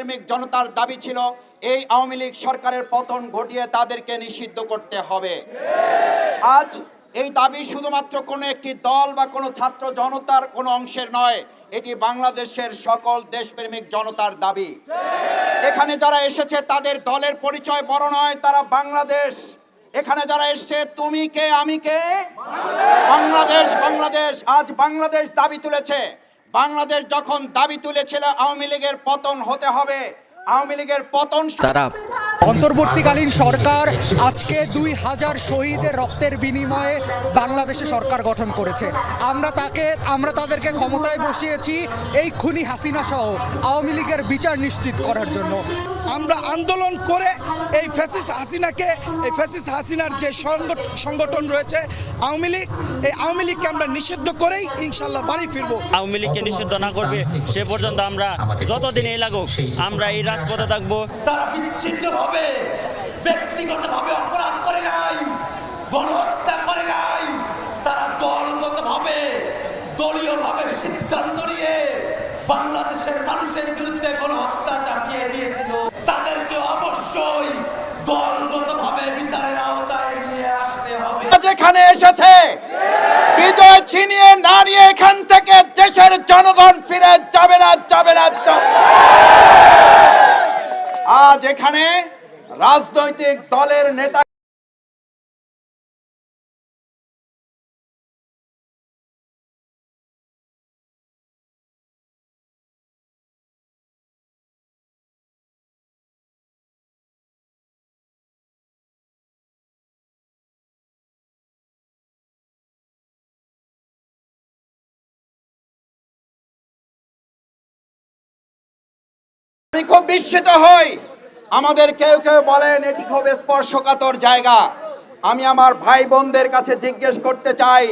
দেশপ্রেমিক জনতার দাবি ছিল, এই আওয়ামী লীগ সরকারের পতন ঘটিয়ে তাদেরকে নিষিদ্ধ করতে হবে। আজ এই দাবি শুধুমাত্র কোনো একটি দল বা কোনো ছাত্র জনতার কোনো অংশের নয়, এটি বাংলাদেশের সকল দেশপ্রেমিক জনতার দাবি। এখানে যারা এসেছে, তাদের দলের পরিচয় বড় নয়, তারা বাংলাদেশ। এখানে যারা এসছে, তুমি কে, আমি কে? বাংলাদেশ বাংলাদেশ। আজ বাংলাদেশ দাবি তুলেছে। বাংলাদেশ যখন দাবি তুলেছিল আওয়ামী লীগের পতন হতে হবে আওয়ামী লীগের পতন তারা অন্তর্বর্তীকালীন সরকার আজকে দুই হাজার শহীদের রক্তের বিনিময়ে বাংলাদেশে সরকার গঠন করেছে। আমরা তাকে আমরা তাদেরকে ক্ষমতায় বসিয়েছি এই খুনি হাসিনা সহ আওয়ামী লীগের বিচার নিশ্চিত করার জন্য। আমরা আন্দোলন করে এই ফ্যাসিস হাসিনাকে এই ফ্যাসিস হাসিনার যে সংগঠ- সংগঠন রয়েছে আওয়ামী লীগ এই আওয়ামী লীগকে আমরা নিষিদ্ধ করেই ইনশাল্লাহ বাড়ি ফিরবো। আওয়ামী লীগকে নিষিদ্ধ না করবে সে পর্যন্ত আমরা যতদিন এই লাগুক আমরা এই রাজপথে থাকব। তারা বিচ্ছিন্নভাবে ব্যক্তিগতভাবে অপরাধ করে নাই, গণহত্যা করে নাই, তারা দলগতভাবে, দলীয়ভাবে সিদ্ধান্ত নিয়ে বাংলাদেশের মানুষের বিরুদ্ধে গণহত্যা চাপিয়ে দিয়েছিল। তাদেরকে অবশ্যই দলগতভাবে বিচারের আওতায় নিয়ে আসতে হবে। যেখানে এসেছে বিজয় ছিনিয়ে না নিয়ে এখান থেকে দেশের জনগণ ফিরে যাবে না যাবে না। আজ এখানে রাজনৈতিক দলের নেতা খুব বিস্মিত হই। আমাদের কেউ কেউ বলেন, এটি খুব স্পর্শকাতর জায়গা। আমি আমার ভাই বোনদের কাছে জিজ্ঞেস করতে চাই,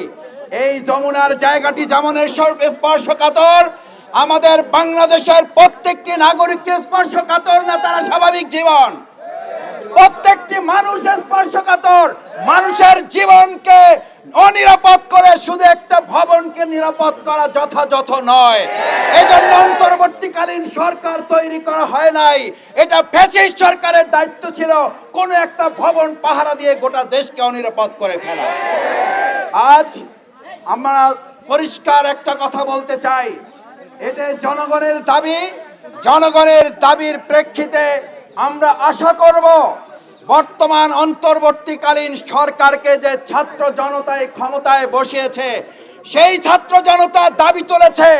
এই যমুনার জায়গাটি যেমন এসব স্পর্শকাতর, আমাদের বাংলাদেশের প্রত্যেকটি নাগরিককে স্পর্শকাতর না তারা স্বাভাবিক জীবন? প্রত্যেকটি মানুষ স্পর্শকাতর। মানুষের জীবনকে অনিরাপদ করে শুধু একটা ভবনকে নিরাপদ করা যথাযথ নয়। এজন্য অন্তর্বর্তীকালীন সরকার তৈরি করা হয় নাই। এটা ফ্যাসিস্ট সরকারের দায়িত্ব ছিল কোন একটা ভবন পাহারা দিয়ে গোটা দেশকে অনিরাপদ করে ফেলা। আজ আমরা পরিষ্কার একটা কথা বলতে চাই। এটা জনগণের দাবি। জনগণের দাবির প্রেক্ষিতে আমরা আশা করব, বর্তমান অন্তর্বর্তীকালীন সরকারকে যে ছাত্র জনতায় ক্ষমতায় বসিয়েছে, সেই ছাত্র জনতা দাবি তুলেছে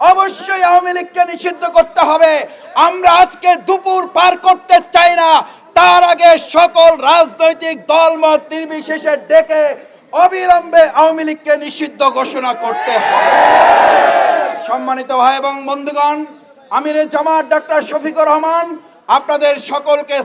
অবশ্যই আওয়ামী লীগকে নিষিদ্ধ করতে হবে। আমরা আজকে দুপুর পার করতে চাই না। তার আগে সকল রাজনৈতিক দলমত নির্বিশেষে ডেকে অবিলম্বে আওয়ামী লীগকে নিষিদ্ধ ঘোষণা করতে হবে। সম্মানিত ভাই এবং বন্ধুগণ, আমির জামাত ডাক্তার শফিকুর রহমান, আপনাদের সকলকে